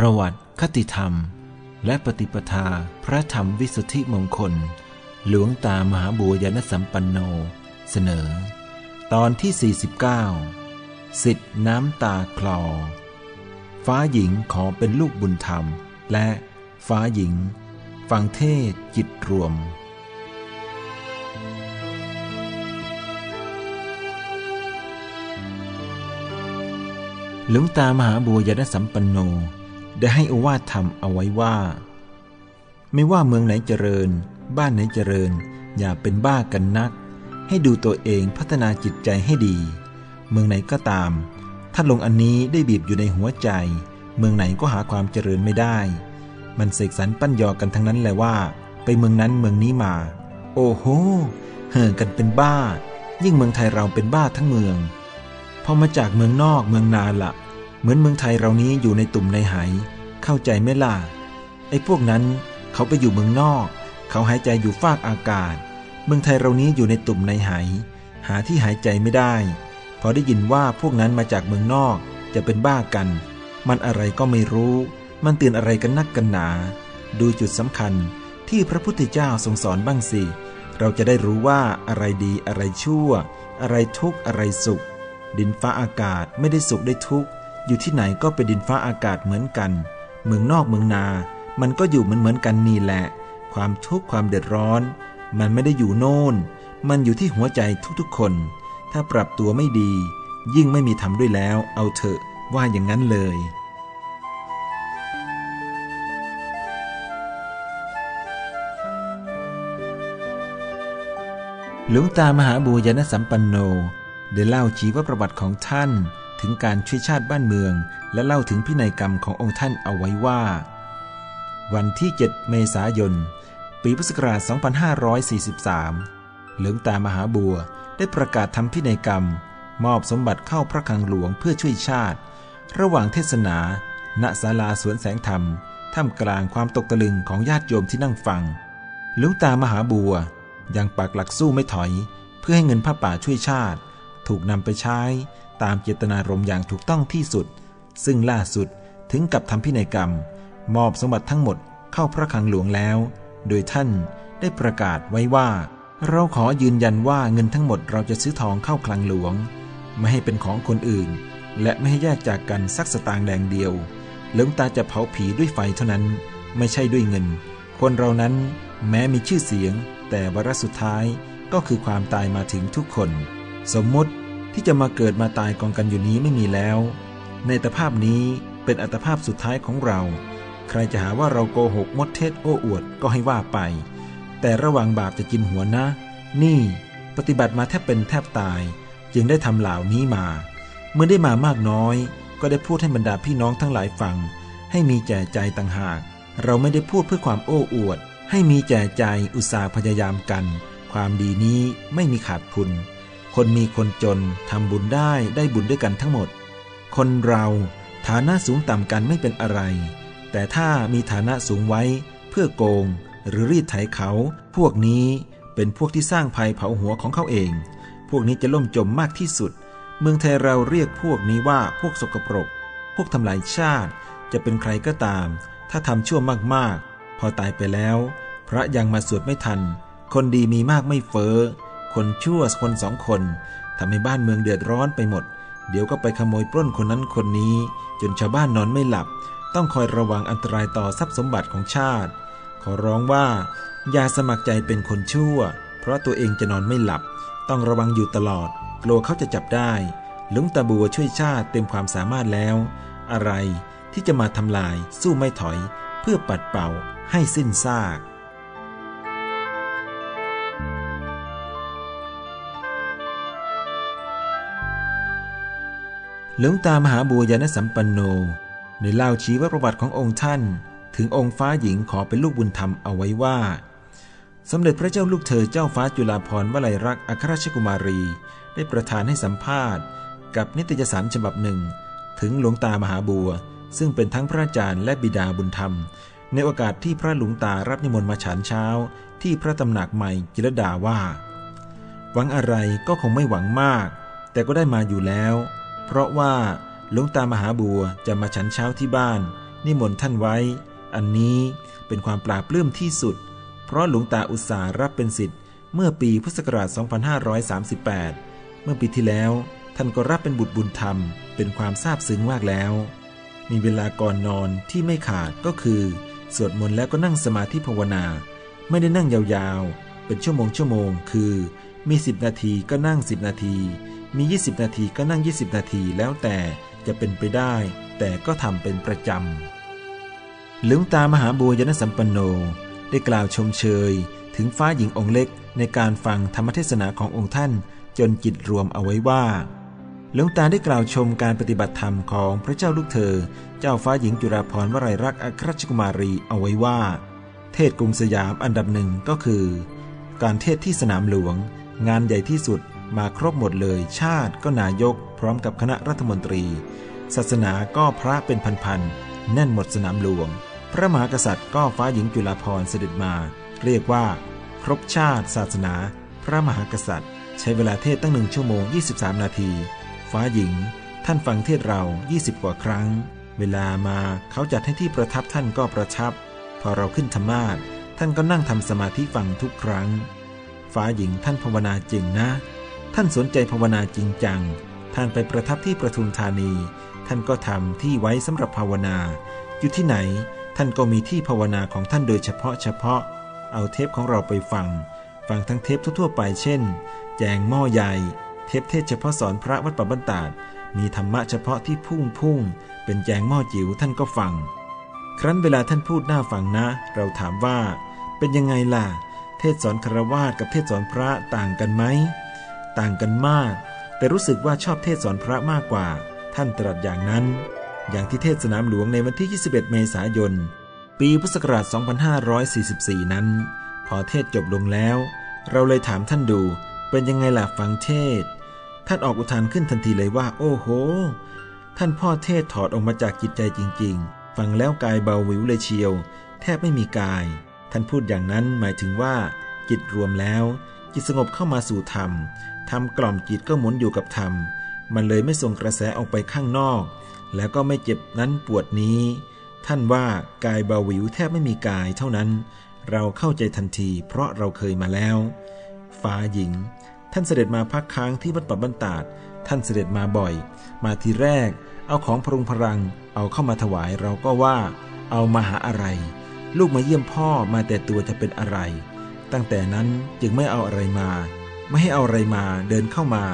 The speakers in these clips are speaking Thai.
ประวัติคติธรรม และปฏิปทาพระธรรมวิสุทธิมงคล หลวงตามหาบัวยานสัมปันโน เสนอ ตอนที่ 49 สิทธิน้ำตาคลอ ฟ้าหญิงขอเป็นลูกบุญธรรม และฟ้าหญิง ฟังเทศจิตรวมหลวงตามหาบัวยานสัมปันโน ได้ให้อวาทธรรมเอาไว้ว่า ไม่ว่าเมืองไหนเจริญ บ้านไหนเจริญ อย่าเป็นบ้ากันนัก ให้ดูตัวเองพัฒนาจิตใจให้ดี เมืองไหนก็ตาม ถ้าลงอันนี้ได้บีบอยู่ในหัวใจ เมืองไหนก็หาความเจริญไม่ได้ มันเสกสรรปั้นยอกันทั้งนั้นแหละว่า ไปเมืองนั้นเมืองนี้มา โอ้โหเห่อกันเป็นบ้า ยิ่งเมืองไทยเราเป็นบ้าทั้งเมืองพอมาจากเมืองนอกเมืองนาละ เหมือนเมืองไทยเรานี้อยู่ในตุ่มในไหเข้าใจไหมล่ะไอ้พวกนั้นเขาไปอยู่เมืองนอก เขาหายใจอยู่ฟากอากาศ เมืองไทยเรานี้อยู่ในตุ่มในไหหาที่หายใจไม่ได้ พอได้ยินว่าพวกนั้นมาจากเมืองนอกจะเป็นบ้ากัน มันอะไรก็ไม่รู้ มันเตือนอะไรกันนักกันหนา ดูจุดสำคัญที่พระพุทธเจ้าทรงสอนบ้างสิ เราจะได้รู้ว่าอะไรดีอะไรชั่ว อะไรทุกข์อะไรสุข ดินฟ้าอากาศไม่ได้สุขได้ทุกข์ อยู่ที่ไหนก็เป็นดินฟ้าอากาศเหมือนกัน เมืองนอกเมืองนา มันก็อยู่เหมือนเหมือนกันนี่แหละ ความทุกข์ความเดือดร้อน มันไม่ได้อยู่โน่น มันอยู่ที่หัวใจทุกๆคน ถ้าปรับตัวไม่ดี ยิ่งไม่มีทำด้วยแล้ว เอาเถอะว่าอย่างนั้นเลยหลวงตามหาบูญนสัมปันโน ได้เล่าชีวประวัติของท่าน ถึงการช่วยชาติบ้านเมือง และเล่าถึงพินัยกรรมขององค์ท่านเอาไว้ว่า วันที่ 7 เมษายน ปีพุทธศักราช 2543 หลวงตามหาบัวได้ประกาศทำพินัยกรรม มอบสมบัติเข้าพระคลังหลวงเพื่อช่วยชาติ ระหว่างเทศนา ณศาลาสวนแสงธรรม ท่ามกลางความตกตะลึงของญาติโยมที่นั่งฟัง หลวงตามหาบัวยังปักหลักสู้ไม่ถอย เพื่อให้เงินผ้าป่าช่วยชาติ ถูกนำไปใช้ ตามเจตนารมณ์อย่างถูกต้องที่สุด ซึ่งล่าสุดถึงกับทำพินัยกรรม มอบสมบัติทั้งหมดเข้าพระคลังหลวงแล้ว โดยท่านได้ประกาศไว้ว่า เราขอยืนยันว่าเงินทั้งหมดเราจะซื้อทองเข้าคลังหลวง ไม่ให้เป็นของคนอื่น และไม่ให้แยกจากกันสักสตางค์แดงเดียวเหลืองตาจะเผาผีด้วยไฟเท่านั้น ไม่ใช่ด้วยเงิน คนเรานั้นแม้มีชื่อเสียง แต่วาระสุดท้ายก็คือความตายมาถึงทุกคน สมมติ ที่จะมาเกิดมาตายกองกันอยู่นี้ไม่มีแล้ว ในตภาพนี้เป็นอัตภาพสุดท้ายของเรา ใครจะหาว่าเราโกหกมดเท็จโอ้อวดก็ให้ว่าไป แต่ระวังบาปจะกินหัวนะ นี่ปฏิบัติมาแทบเป็นแทบตาย จึงได้ทำเหล่านี้มา เมื่อได้มามากน้อย ก็ได้พูดให้บรรดาพี่น้องทั้งหลายฟัง ให้มีแจใจต่างหาก เราไม่ได้พูดเพื่อความโอ้อวด ให้มีแจใจอุตสาห์พยายามกัน ความดีนี้ไม่มีขาดพุน คนมีคนจนทำบุญได้ได้บุญด้วยกันทั้งหมด คนเราฐานะสูงต่ำกันไม่เป็นอะไร แต่ถ้ามีฐานะสูงไว้ เพื่อโกง หรือรีดไถเขา พวกนี้เป็นพวกที่สร้างภัยเผาหัวของเขาเอง พวกนี้จะล่มจมมากที่สุด เมืองไทยเราเรียกพวกนี้ว่าพวกสกปรก พวกทำลายชาติ จะเป็นใครก็ตาม ถ้าทำชั่วมากๆ พอตายไปแล้ว พระยังมาสวดไม่ทัน คนดีมีมากไม่เฟอ้อ คนชั่วคนสองคนทำให้บ้านเมืองเดือดร้อนไปหมด เดี๋ยวก็ไปขโมยปล้นคนนั้นคนนี้ จนชาวบ้านนอนไม่หลับ ต้องคอยระวังอันตรายต่อทรัพย์สมบัติของชาติ ขอร้องว่า อย่าสมัครใจเป็นคนชั่ว เพราะตัวเองจะนอนไม่หลับ ต้องระวังอยู่ตลอด กลัวเขาจะจับได้หลวงตาบัวช่วยชาติเต็มความสามารถแล้ว อะไรที่จะมาทำลายสู้ไม่ถอย เพื่อปัดเป่าให้สิ้นซาก หลวงตามหาบัวยานสัมปันโนในเล่าชีวประวัติขององค์ท่าน ถึงองค์ฟ้าหญิงขอเป็นลูกบุญธรรมเอาไว้ว่า สมเด็จพระเจ้าลูกเธอเจ้าฟ้าจุฬาภรณ์วลัยรักอัครราชกุมารี ได้ประทานให้สัมภาษณ์ กับนิตยสารฉบับหนึ่ง ถึงหลวงตามหาบัว ซึ่งเป็นทั้งพระอาจารย์และบิดาบุญธรรม ในโอกาสที่พระหลวงตารับนิมนต์มาฉันเช้า ที่พระตำหนักใหม่จิรดาว่า หวังอะไรก็คงไม่หวังมาก แต่ก็ได้มาอยู่แล้ว เพราะว่าหลวงตามหาบัวจะมาฉันเช้าที่บ้าน นิมนต์ท่านไว้ อันนี้เป็นความปราบปลื้มที่สุด เพราะหลวงตาอุตสารับเป็นสิทธิ์เมื่อปีพุทธศักราช 2538 เมื่อปีที่แล้ว ท่านก็รับเป็นบุตรบุญธรรม เป็นความซาบซึ้งมากแล้ว มีเวลาก่อนนอนที่ไม่ขาดก็คือ สวดมนต์แล้วก็นั่งสมาธิภาวนา ไม่ได้นั่งยาวๆ เป็นชั่วโมงชั่วโมง คือ มี 10 นาทีก็นั่ง 10 นาที มี 20 นาทีก็นั่ง 20 นาทีแล้วแต่จะเป็นไปได้ แต่ก็ทำเป็นประจำหลวงตามหาบัวยนสัมปันโนได้กล่าวชมเชย ถึงฟ้าหญิงองค์เล็กในการฟังธรรมเทศนาขององค์ท่านจนจิตรวมเอาไว้ว่าหลวงตาได้กล่าวชมการปฏิบัติธรรมของพระเจ้าลูกเธอ เจ้าฟ้าหญิงจุฬาภรณ์วรัยรักษ์อัครราชกุมารีเอาไว้ว่า เทศกรุงสยามอันดับหนึ่งก็คือ การเทศที่สนามหลวง งานใหญ่ที่สุดมาครบหมดเลย ชาติก็นายก พร้อมกับคณะรัฐมนตรี ศาสนาก็พระเป็นพันๆแน่นหมดสนามหลวง พระมหากษัตริย์ก็ฟ้าหญิงจุฬาภรณ์เสด็จมา เรียกว่า ครบชาติ ศาสนา พระมหากษัตริย์ ใช้เวลาเทศตั้งหนึ่งชั่วโมง 23 นาที ฟ้าหญิง ท่านฟังเทศเรา 20 กว่าครั้ง เวลามาเขาจัดให้ที่ประทับท่านก็ประทับ พอเราขึ้นธรรมาทท่านก็นั่งทำสมาธิฟังทุกครั้ง ฟ้าหญิงท่านภาวนาจริงนะ ท่านสนใจภาวนาจริงจัง ท่านไปประทับที่ประทุมธานี ท่านก็ทำที่ไว้สำหรับภาวนา อยู่ที่ไหน ท่านก็มีที่ภาวนาของท่านโดยเฉพาะเฉพาะ เอาเทปของเราไปฟัง ฟังทั้งเทปทั่วๆไปเช่น แจงหม้อใหญ่ เทปเทศเฉพาะสอนพระวัดป่าบ้านตาดมีธรรมะเฉพาะที่พุ่งพุ่ง เป็นแจงหม้อจิ๋วท่านก็ฟัง ครั้นเวลาท่านพูดหน้าฟังนะ เราถามว่า เป็นยังไงล่ะ เทศสอนคารวาสกับเทศสอนพระต่างกันไหม ต่างกันมาก แต่รู้สึกว่าชอบเทศสอนพระมากกว่า ท่านตรัสอย่างนั้น อย่างที่เทศสนามหลวงในวันที่ 21 เมษายน ปีพุทธศักราช 2544 นั้น พอเทศจบลงแล้ว เราเลยถามท่านดู เป็นยังไงล่ะฟังเทศ ท่านออกอุทานขึ้นทันทีเลยว่า โอ้โห ท่านพ่อเทศถอดออกมาจากจิตใจจริง ๆ ฟังแล้วกายเบาวิวเลยเชียว แทบไม่มีกาย ท่านพูดอย่างนั้นหมายถึงว่า จิตรวมแล้ว จิตสงบเข้ามาสู่ธรรมทำกล่อมจิตก็หมุนอยู่กับธรรม มันเลยไม่ส่งกระแสออกไปข้างนอก แล้วก็ไม่เจ็บนั้นปวดนี้ ท่านว่ากายเบาวิวแทบไม่มีกายเท่านั้น เราเข้าใจทันที เพราะเราเคยมาแล้วฟ้าหญิง ท่านเสด็จมาพักค้างที่วัดปับบันตาดท่านเสด็จมาบ่อย มาทีแรก เอาของพรุงพรัง เอาเข้ามาถวายเราก็ว่า เอามาหาอะไร ลูกมาเยี่ยมพ่อมาแต่ตัวจะเป็นอะไร ตั้งแต่นั้นจึงไม่เอาอะไรมา ไม่ให้เอาอะไรมาเดินเข้ามา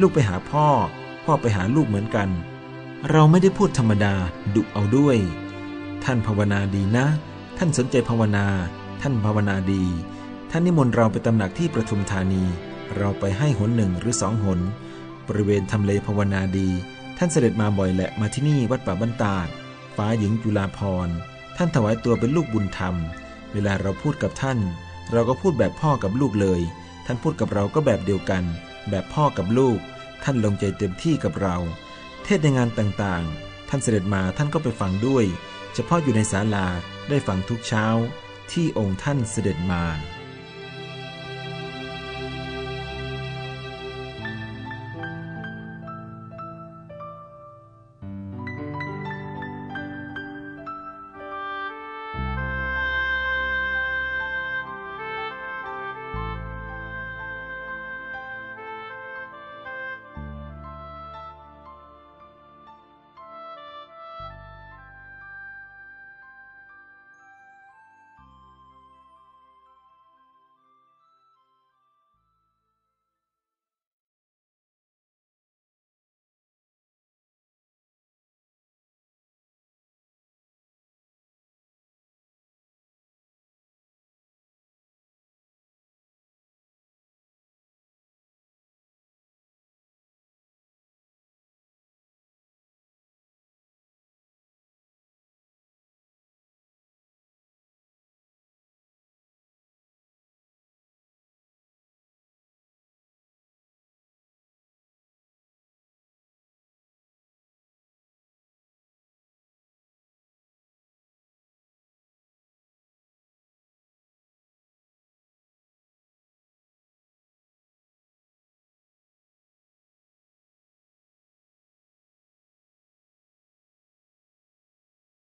ลูกไปหาพ่อ พ่อไปหาลูกเหมือนกัน เราไม่ได้พูดธรรมดาดุเอาด้วย ท่านภาวนาดีนะ ท่านสนใจภาวนา ท่านภาวนาดี ท่านนิมนต์เราไปตำหนักที่ประทุมธานี เราไปให้หนหนึ่งหรือสองหน บริเวณทำเลภาวนาดี ท่านเสด็จมาบ่อยแหละมาที่นี่วัดป่าบ้านตาดฟ้าหญิงจุลาพร ท่านถวายตัวเป็นลูกบุญธรรม เวลาเราพูดกับท่าน เราก็พูดแบบพ่อกับลูกเลย ท่านพูดกับเราก็แบบเดียวกัน แบบพ่อกับลูก ท่านลงใจเต็มที่กับเรา เทศในงานต่างๆ ท่านเสด็จมาท่านก็ไปฟังด้วย เฉพาะอยู่ในศาลาได้ฟังทุกเช้า ที่องค์ท่านเสด็จมา